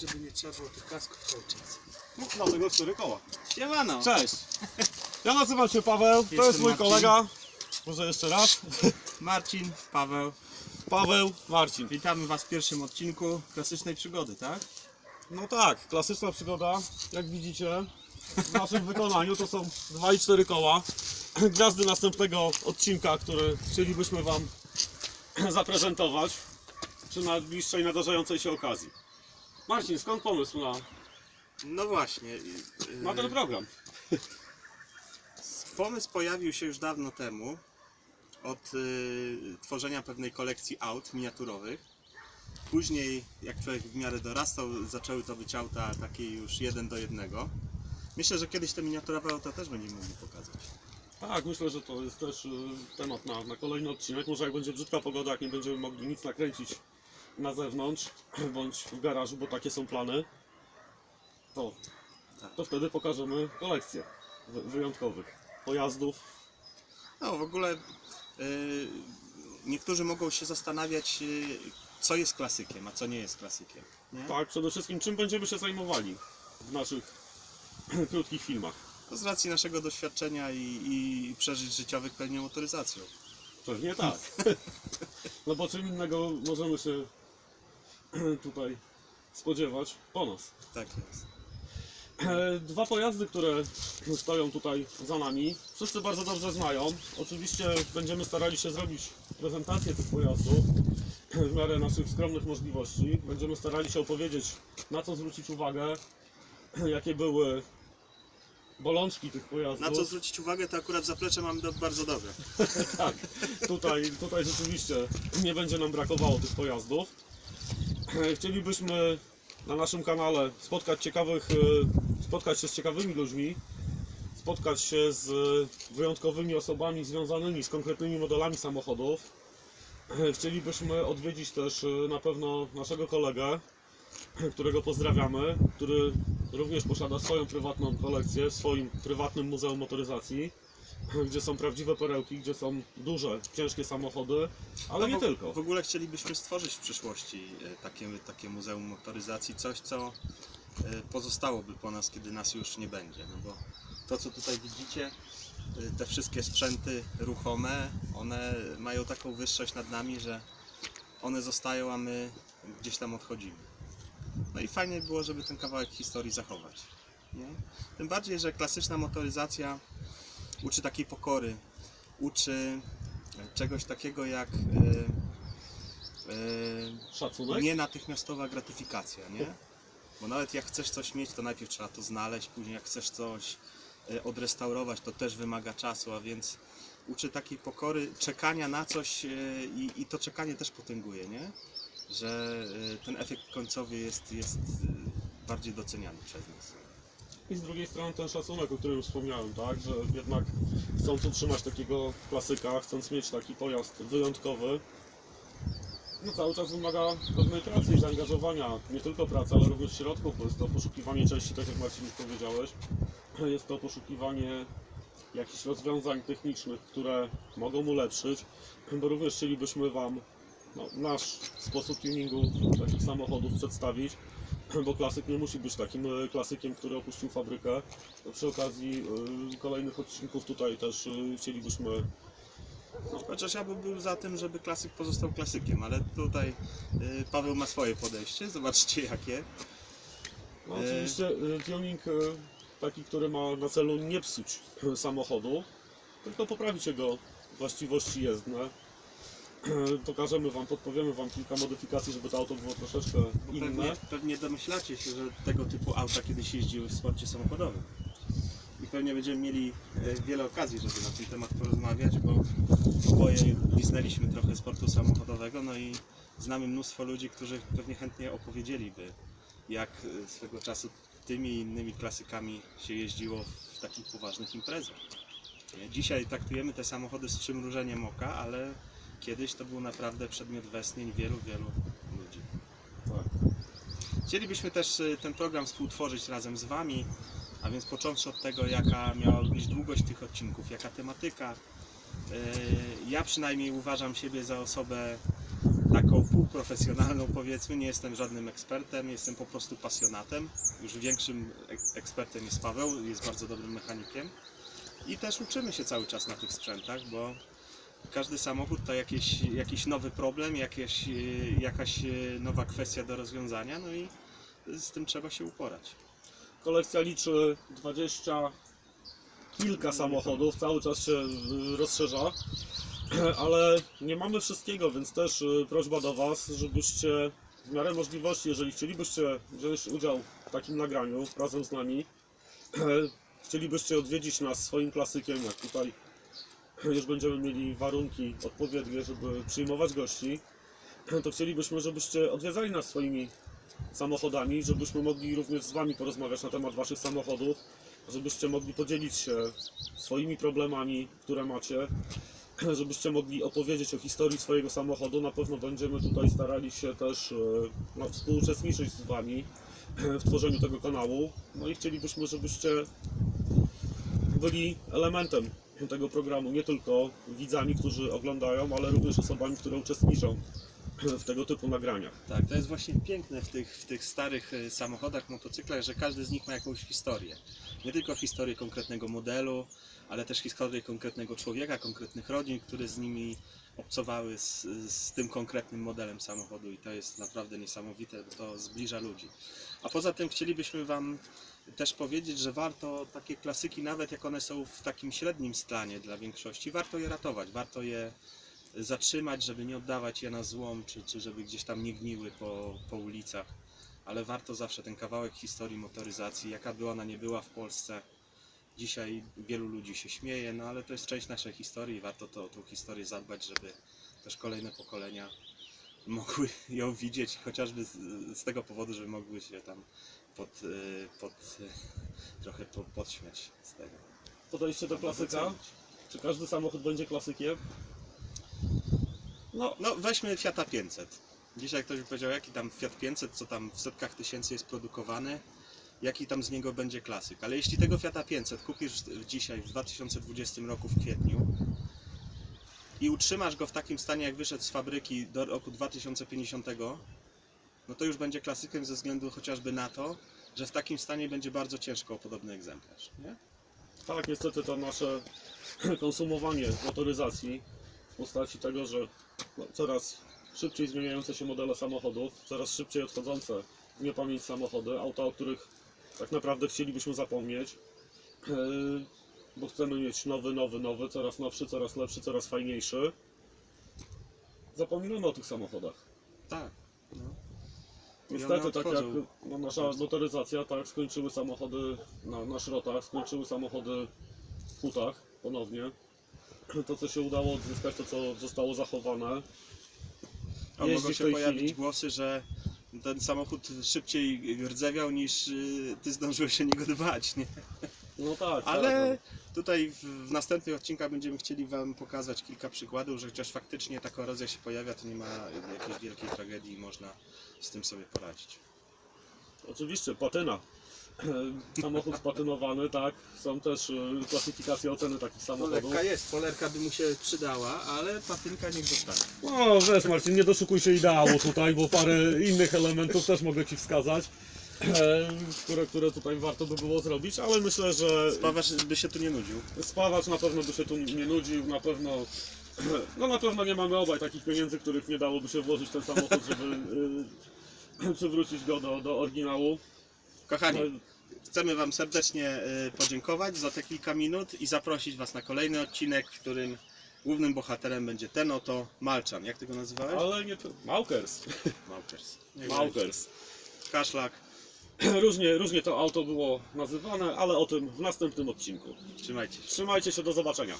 żeby nie trzeba było tych kasków cały czas. Dlatego cztery koła. Siemano! Cześć! Ja nazywam się Paweł, to jest mój Marcin. kolega. Może jeszcze raz. Marcin, Paweł, Paweł, Marcin. witamy Was w pierwszym odcinku klasycznej przygody, tak? No tak, klasyczna przygoda. Jak widzicie, w naszym wykonaniu to są 2 i 4 koła. Gwiazdy następnego odcinka, który chcielibyśmy Wam zaprezentować przy najbliższej nadarzającej się okazji. Marcin, skąd pomysł na, No właśnie. yy, na ten program? Pomysł pojawił się już dawno temu od yy, tworzenia pewnej kolekcji aut miniaturowych. Później, jak człowiek w miarę dorastał, zaczęły to być auta takie już jeden do jednego. Myślę, że kiedyś te miniaturowe auta też będziemy mogli pokazać. Tak, myślę, że to jest też y, temat na, na kolejny odcinek. Może jak będzie brzydka pogoda, jak nie będziemy mogli nic nakręcić na zewnątrz bądź w garażu, bo takie są plany, to, Tak. to wtedy pokażemy kolekcję wy- wyjątkowych pojazdów. No w ogóle yy, niektórzy mogą się zastanawiać, yy, co jest klasykiem, a co nie jest klasykiem. Nie? Tak, przede wszystkim czym będziemy się zajmowali w naszych krótkich filmach. To z racji naszego doświadczenia i, i przeżyć życiowych pewnie motoryzacją. Pewnie tak. No bo czym innego możemy się tutaj spodziewać po nas. Tak jest. E, Dwa pojazdy, które stoją tutaj za nami, wszyscy bardzo dobrze znają. Oczywiście będziemy starali się zrobić prezentację tych pojazdów w miarę naszych skromnych możliwości. Będziemy starali się opowiedzieć, na co zwrócić uwagę, jakie były bolączki tych pojazdów. Na co zwrócić uwagę, to akurat zaplecze mamy do, bardzo dobre. Tak, tutaj, tutaj rzeczywiście nie będzie nam brakowało tych pojazdów. E, Chcielibyśmy na naszym kanale spotkać ciekawych, e, spotkać się z ciekawymi ludźmi, spotkać się z wyjątkowymi osobami związanymi z konkretnymi modelami samochodów. E, Chcielibyśmy odwiedzić też na pewno naszego kolegę, którego pozdrawiamy, który również posiada swoją prywatną kolekcję w swoim prywatnym muzeum motoryzacji gdzie są prawdziwe perełki, gdzie są duże, ciężkie samochody, ale nie No, w, tylko. W ogóle chcielibyśmy stworzyć w przyszłości e, takie, takie muzeum motoryzacji, coś co e, pozostałoby po nas, kiedy nas już nie będzie. No bo to co tutaj widzicie, e, te wszystkie sprzęty ruchome, one mają taką wyższość nad nami, że one zostają, a my gdzieś tam odchodzimy. No i fajnie było, żeby ten kawałek historii zachować. Nie? Tym bardziej, że klasyczna motoryzacja uczy takiej pokory, uczy czegoś takiego jak e, e, Szacunek? nie natychmiastowa gratyfikacja, nie? Bo nawet jak chcesz coś mieć, to najpierw trzeba to znaleźć, później jak chcesz coś e, odrestaurować, to też wymaga czasu, a więc uczy takiej pokory, czekania na coś e, i, i to czekanie też potęguje, nie? Że e, ten efekt końcowy jest, jest e, bardziej doceniany przez nas. I z drugiej strony ten szacunek, o którym wspomniałem, tak, że jednak chcąc utrzymać takiego klasyka, chcąc mieć taki pojazd wyjątkowy, no cały czas wymaga pewnej pracy i zaangażowania, nie tylko pracy, ale również środków, bo jest to poszukiwanie części, tak jak Marcin już powiedziałeś, jest to poszukiwanie jakichś rozwiązań technicznych, które mogą ulepszyć, bo również chcielibyśmy Wam no, nasz sposób tuningu takich samochodów przedstawić, bo klasyk nie musi być takim e, klasykiem, który opuścił fabrykę. Przy okazji e, kolejnych odcinków tutaj też e, chcielibyśmy Chociaż ja bym był za tym, żeby klasyk pozostał klasykiem, ale tutaj Paweł ma swoje podejście, zobaczcie jakie. No, oczywiście tuning taki, który ma na celu nie psuć samochodu, tylko poprawić jego właściwości jezdne. Pokażemy Wam, podpowiemy Wam kilka modyfikacji, żeby to auto było troszeczkę Bo inne. pewnie, pewnie domyślacie się, że tego typu auta kiedyś jeździły w sporcie samochodowym. I pewnie będziemy mieli e, wiele okazji, żeby na ten temat porozmawiać, bo oboje liznęliśmy trochę sportu samochodowego, no i znamy mnóstwo ludzi, którzy pewnie chętnie opowiedzieliby, jak e, swego czasu tymi i innymi klasykami się jeździło w takich poważnych imprezach. Dzisiaj traktujemy te samochody z przymrużeniem oka, ale kiedyś to był naprawdę przedmiot westchnień wielu, wielu ludzi. Tak. Chcielibyśmy też y, ten program współtworzyć razem z Wami, a więc począwszy od tego, jaka miała być długość tych odcinków, jaka tematyka. Y, Ja przynajmniej uważam siebie za osobę taką półprofesjonalną powiedzmy, nie jestem żadnym ekspertem, jestem po prostu pasjonatem. Już większym ek- ekspertem jest Paweł, jest bardzo dobrym mechanikiem. I też uczymy się cały czas na tych sprzętach, bo każdy samochód to jakieś, jakiś nowy problem, jakieś, e, jakaś e, nowa kwestia do rozwiązania, no i z tym trzeba się uporać. Kolekcja liczy 20 kilka samochodów, cały czas się y, rozszerza, ale nie mamy wszystkiego, więc też prośba do Was, żebyście w miarę możliwości, jeżeli chcielibyście wziąć udział w takim nagraniu razem z nami, chcielibyście odwiedzić nas swoim klasykiem, jak tutaj już będziemy mieli warunki odpowiednie, żeby przyjmować gości, to chcielibyśmy, żebyście odwiedzali nas swoimi samochodami, żebyśmy mogli również z Wami porozmawiać na temat Waszych samochodów, żebyście mogli podzielić się swoimi problemami, które macie, żebyście mogli opowiedzieć o historii swojego samochodu. Na pewno będziemy tutaj starali się też e, no, współuczestniczyć z Wami w tworzeniu tego kanału. No i chcielibyśmy, żebyście byli elementem tego programu, nie tylko widzami, którzy oglądają, ale również osobami, które uczestniczą w tego typu nagraniach. Tak, to jest właśnie piękne w tych, w tych starych e, samochodach, motocyklach, że każdy z nich ma jakąś historię. Nie tylko historię konkretnego modelu, ale też historię konkretnego człowieka, konkretnych rodzin, które z nimi obcowały z, z tym konkretnym modelem samochodu i to jest naprawdę niesamowite, bo to zbliża ludzi. A poza tym chcielibyśmy Wam też powiedzieć, że warto takie klasyki, nawet jak one są w takim średnim stanie dla większości, warto je ratować, warto je zatrzymać, żeby nie oddawać je na złom, czy, czy żeby gdzieś tam nie gniły po, po ulicach. Ale warto zawsze ten kawałek historii motoryzacji, jaka by ona nie była w Polsce. Dzisiaj wielu ludzi się śmieje, no ale to jest część naszej historii i warto to, tą historię zadbać, żeby też kolejne pokolenia mogły ją widzieć, chociażby z, z tego powodu, żeby mogły się tam pod, y, pod, y, trochę po, podśmiać z tego. Podejście do klasyka. Czy każdy samochód będzie klasykiem? No, No weźmy Fiata 500. Dzisiaj ktoś by powiedział, jaki tam Fiat 500, co tam w setkach tysięcy jest produkowany, jaki tam z niego będzie klasyk. Ale jeśli tego Fiata 500 kupisz dzisiaj w 2020 roku w kwietniu i utrzymasz go w takim stanie, jak wyszedł z fabryki do roku 2050, no to już będzie klasykiem ze względu chociażby na to, że w takim stanie będzie bardzo ciężko o podobny egzemplarz. Nie? tak, niestety to nasze konsumowanie motoryzacji postaci tego, że no, coraz szybciej zmieniające się modele samochodów, coraz szybciej odchodzące w niepamięć samochody, auta, o których tak naprawdę chcielibyśmy zapomnieć, yy, bo chcemy mieć nowy, nowy, nowy, coraz nowszy, coraz lepszy, coraz fajniejszy. Zapominamy o tych samochodach. Tak. No. Niestety, tak jak no, nasza motoryzacja, tak, skończyły samochody na, na szrotach, skończyły samochody w hutach ponownie. To, co się udało odzyskać, to, co zostało zachowane. A Jeździ mogą w się tej pojawić chwili. głosy, że ten samochód szybciej rdzewiał niż y, ty zdążyłeś o niego dbać, nie? No tak, Ale tak, tutaj w, w następnych odcinkach będziemy chcieli Wam pokazać kilka przykładów, że chociaż faktycznie ta korozja się pojawia, to nie ma jakiejś wielkiej tragedii i można z tym sobie poradzić. no, oczywiście, patyna. Samochód spatynowany, tak. Są też y, klasyfikacje oceny takich samochodów. jest, polerka by mu się przydała, ale patynka niech zostanie. No wiesz Marcin, nie doszukuj się ideału tutaj, bo parę innych elementów też mogę Ci wskazać, e, które, które tutaj warto by było zrobić, ale myślę, że Spawarz by się tu nie nudził. spawacz na pewno by się tu nie nudził, na pewno no na pewno nie mamy obaj takich pieniędzy, których nie dałoby się włożyć w ten samochód, żeby y, przywrócić go do, do oryginału. Kochani, chcemy Wam serdecznie y, podziękować za te kilka minut i zaprosić Was na kolejny odcinek, w którym głównym bohaterem będzie ten oto Malczan. Jak Ty go nazywałeś? ale nie to... Maukers. Maukers. Maukers. Kaszlak. Różnie, różnie to auto było nazywane, ale o tym w następnym odcinku. Trzymajcie się. Trzymajcie się, do zobaczenia.